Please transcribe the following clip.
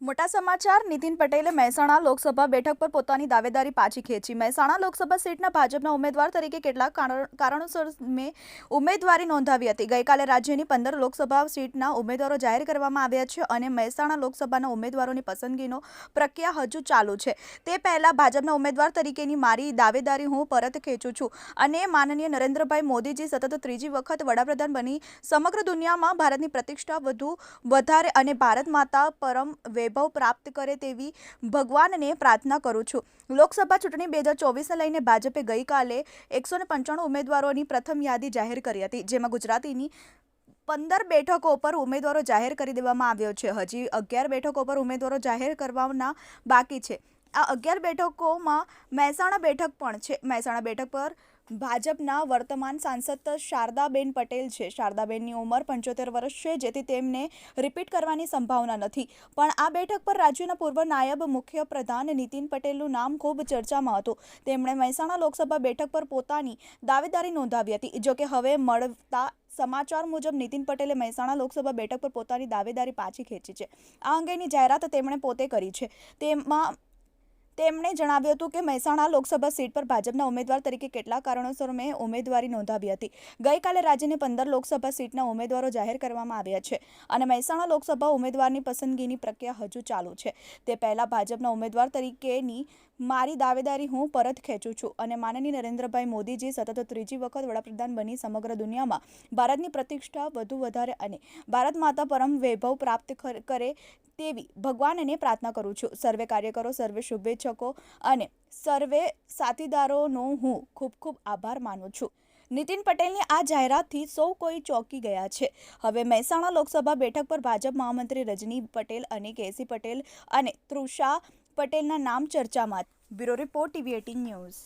મોટા સમાચાર, નીતિન પટેલે મહેસાણા લોકસભા બેઠક પર પોતાની દાવેદારી પાછી ખેંચી. મહેસાણા લોકસભા સીટના ભાજપના ઉમેદવાર તરીકે કેટલાક કારણ- કારણોસર મેં ઉમેદવારી નોંધાવી હતી. ગઈકાલે રાજ્યની પંદર લોકસભા સીટના ઉમેદવારો જાહેર કરવામાં આવ્યા છે અને મહેસાણા લોકસભાના ઉમેદવારોની પસંદગીનો પ્રક્રિયા હજુ ચાલુ છે. તે પહેલાં ભાજપના ઉમેદવાર તરીકેની મારી દાવેદારી હું પરત ખેંચું છું અને માનનીય નરેન્દ્રભાઈ મોદીજી સતત ત્રીજી વખત વડાપ્રધાન બની. સમગ્ર દુનિયામાં ભારતની પ્રતિષ્ઠા વધુ વધારે અને ભારત માતા પરમ વૈભવ પ્રાપ્ત કરે તેવી ભગવાનને પ્રાર્થના કરું છું. લોકસભા ચૂંટણી બે હજાર ચોવીસને લઈને ભાજપે ગઈકાલે એકસો પંચાણું ઉમેદવારોની પ્રથમ યાદી જાહેર કરી હતી, જેમાં ગુજરાતીની પંદર બેઠકો પર ઉમેદવારો જાહેર કરી દેવામાં આવ્યો છે. હજી અગિયાર બેઠકો પર ઉમેદવારો જાહેર કરવાના બાકી છે. આ અગિયાર બેઠકોમાં મહેસાણા બેઠક પણ છે. મહેસાણા બેઠક પર ભાજપના વર્તમાન સાંસદ શારદાબેન પટેલ છે. શારદાબેનની ઉંમર પંચોતેર વર્ષ છે, જેથી તેમને રિપીટ કરવાની સંભાવના નથી. પણ આ બેઠક પર રાજ્યના પૂર્વ નાયબ મુખ્ય પ્રધાન નીતિન પટેલનું નામ ખૂબ ચર્ચામાં હતું. તેમણે મહેસાણા લોકસભા બેઠક પર પોતાની દાવેદારી નોંધાવી હતી. જોકે હવે મળતા સમાચાર મુજબ નીતિન પટેલે મહેસાણા લોકસભા બેઠક પર પોતાની દાવેદારી પાછી ખેંચી છે. આ અંગેની જાહેરાત તેમણે પોતે કરી છે. તેમાં તેમણે જણાવ્યું હતું કે મહેસાણા લોકસભા સીટ પર ભાજપના ઉમેદવાર તરીકે કેટલા કારણોસર મેં ઉમેદવારી નોંધાવી હતી. ગઈકાલે રાજ્યની પંદર લોકસભા સીટના ઉમેદવારો જાહેર કરવામાં આવ્યા છે અને મહેસાણા લોકસભા ઉમેદવારની પસંદગીની પ્રક્રિયા હજુ ચાલુ છે. તે પહેલાં ભાજપના ઉમેદવાર તરીકેની મારી દાવેદારી હું પરત ખેંચું છું અને માનનીય નરેન્દ્રભાઈ મોદીજી સતત ત્રીજી વખત વડાપ્રધાન બની સમગ્ર દુનિયામાં ભારતની પ્રતિષ્ઠા વધુ વધારે અને ભારત માતા પરમ વૈભવ પ્રાપ્ત કર- તેવી ભગવાનને પ્રાર્થના કરું છું. સર્વે કાર્યકરો, સર્વે શુભેચ્છકો અને સર્વે સાથીદારોનો હું ખૂબ ખૂબ આભાર માનું છું. નીતિન પટેલની આ જાહેરાતથી સૌ કોઈ ચોંકી ગયા છે. હવે મહેસાણા લોકસભા બેઠક પર ભાજપ મહામંત્રી રજની પટેલ અને કેસી પટેલ અને તૃષા પટેલના નામ ચર્ચામાં. Bureau report TV eighteen news.